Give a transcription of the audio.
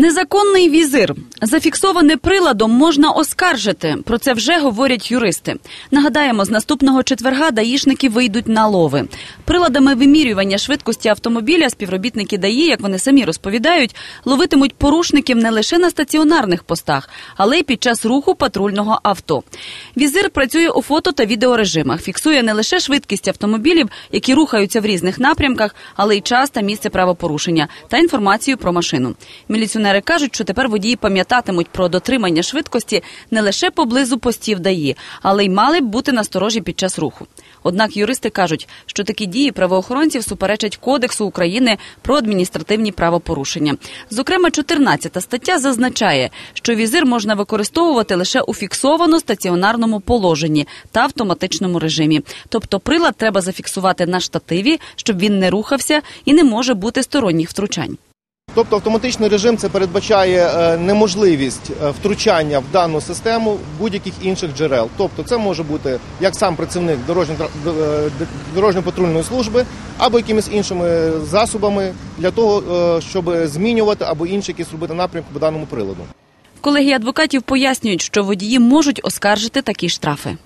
Незаконний візир зафіксоване приладом можна оскаржити. Про це вже говорять юристи. Нагадаємо, з наступного четверга даїшники вийдуть на лови. Приладами вимірювання швидкості автомобіля співробітники ДАІ, як вони самі розповідають, ловитимуть порушників не лише на стаціонарних постах, але й під час руху патрульного авто. Візир працює у фото та відеорежимах, фіксує не лише швидкість автомобілів, які рухаються в різних напрямках, але й час та місце правопорушення та інформацію про машину. Міліціонери кажуть, що тепер водії пам'ятатимуть про дотримання швидкості не лише поблизу постів ДАІ, але й мали б бути насторожі під час руху. Однак юристи кажуть, що такі дії правоохоронців суперечать Кодексу України про адміністративні правопорушення. Зокрема, 14 стаття зазначає, що візир можна використовувати лише у фіксовано стаціонарному положенні та автоматичному режимі. Тобто прилад треба зафіксувати на штативі, щоб він не рухався і не може бути сторонніх втручань. Тобто автоматичний режим це передбачає е, неможливість е, втручання в дану систему будь-яких інших джерел. Тобто це може бути як сам працівник е, дорожньо-патрульної служби або якимись іншими засобами для того, щоб змінювати або інші якісь робити напрямки по даному приладу. Колегії адвокатів пояснюють, що водії можуть оскаржити такі штрафи.